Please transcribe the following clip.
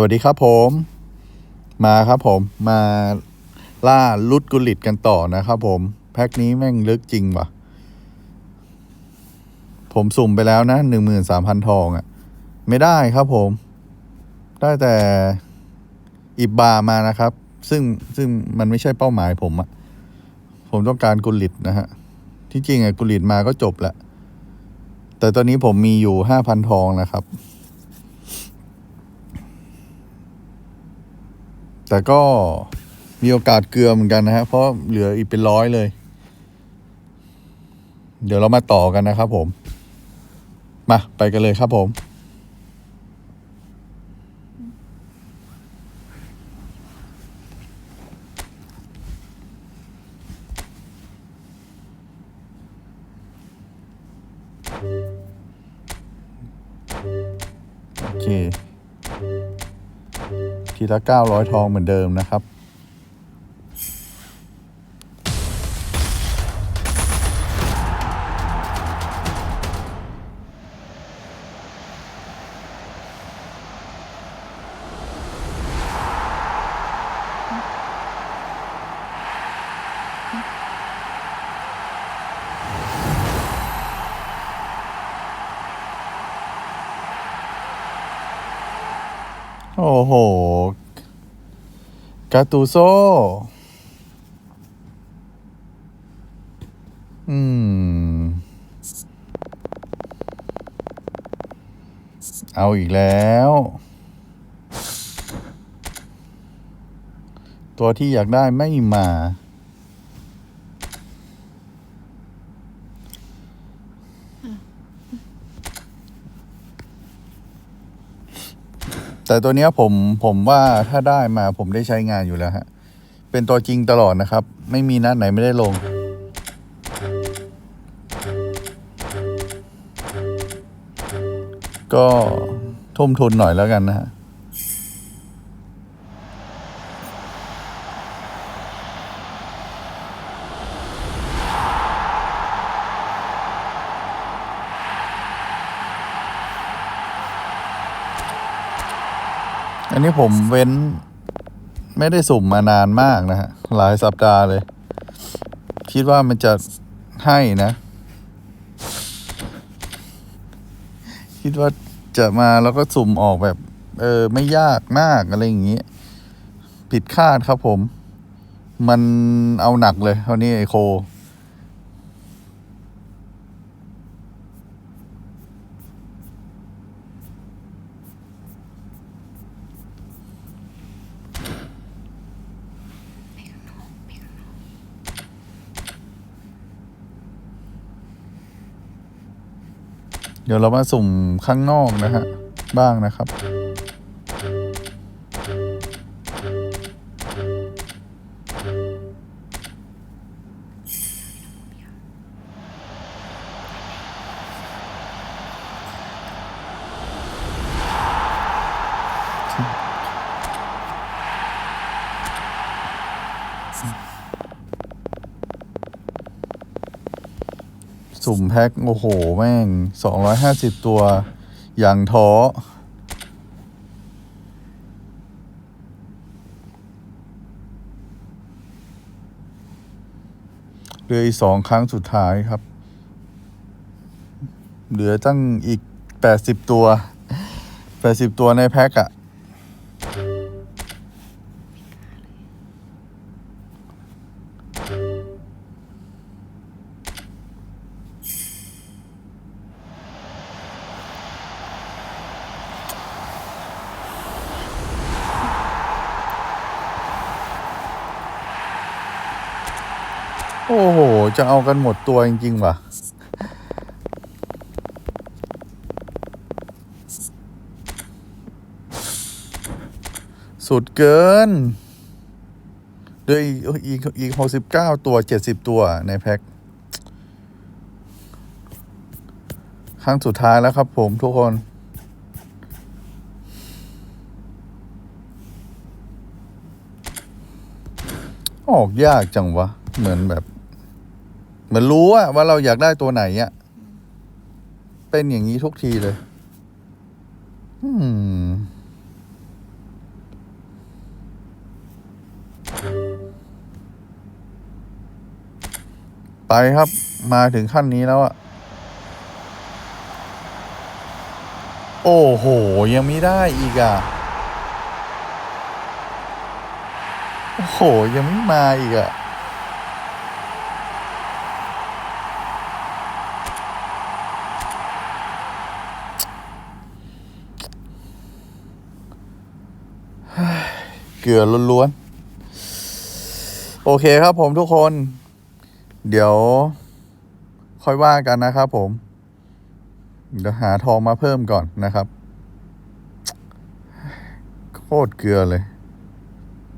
สวัสดีครับผมมาครับผมมาล่าลุดกุลิตกันต่อนะครับผม แพ็คนี้แม่งลึกจริงว่ะ ผมสุ่มไปแล้วนะหนึ่งหมื่นสามพันทองอะ่ะ ไม่ได้ครับผม ได้แต่อิบบามานะครับ ซึ่งซึ่งมันไม่ใช่เป้าหมายผมอะ่ะ ผมต้องการกุลิตนะฮะ ที่จริงอะกุลิตมาก็จบล้วแต่ตอนนี้ผมมีอยู่ห้าพันทองนะครับ แต่ก็มีโอกาสเกลือเหมือนกันนะฮะเพราะเหลืออีกเป็นร้อยเลย เดี๋ยวเรามาต่อกันนะครับผม มาไปกันเลยครับผมโอเค ทีละ 900 ทองเหมือนเดิมนะครับ โอ้โห กาตูโซ อืม เอาอีกแล้ว ตัวที่อยากได้ไม่มา แต่ตัวนี้ผมผมว่าถ้าได้มาผมได้ใช้งานอยู่แล้วฮะ เป็นตัวจริงตลอดนะครับ ไม่มีนัดไหนไม่ได้ลง ก็ทุ่มทุนหน่อยแล้วกันนะฮะ อันนี้ผมเว้นไม่ได้สุ่มมานานมากนะฮะ หลายสัปดาห์เลย คิดว่ามันจะให้นะ คิดว่าจะมาแล้วก็สุ่มออกแบบ เออ ไม่ยากมากอะไรอย่างงี้ ผิดคาดครับผม มันเอาหนักเลยเท่านี้ไอโค เดี๋ยวเรามาสุ่มข้างนอกนะฮะบ้างนะครับ สุ่มแพ็คโอ้โห แม่งสองร้อยห้าสิบตัว อย่างท้อ เหลืออีกสองครั้งสุดท้ายครับ เหลือตั้งอีกแปดสิบตัวแปดสิบตัวในแพ็คอะ โอ้โห จะเอากันหมดตัวจริงๆว่ะ สุดเกินเหลืออีกอีกอีกหกสิบเก้าตัวเจ็ดสิบตัวในแพ็คครั้งสุดท้ายแล้วครับผมทุกคนออกยากจังวะ เหมือนแบบ เหมือนรู้ว่าว่าเราอยากได้ตัวไหนอะ่ะเป็นอย่างนี้ทุกทีเลย อืมไปครับมาถึงขั้นนี้แล้วอะโอ้โห ยังไม่ได้อีกอะโอ้โห ยังไม่มาอีกอะ ลือล้วนๆ โอเคครับผมทุกคน เดี๋ยว ค่อยว่ากันนะครับผม เดี๋ยวหาทองมาเพิ่มก่อนนะครับ โคตรเกลือเลย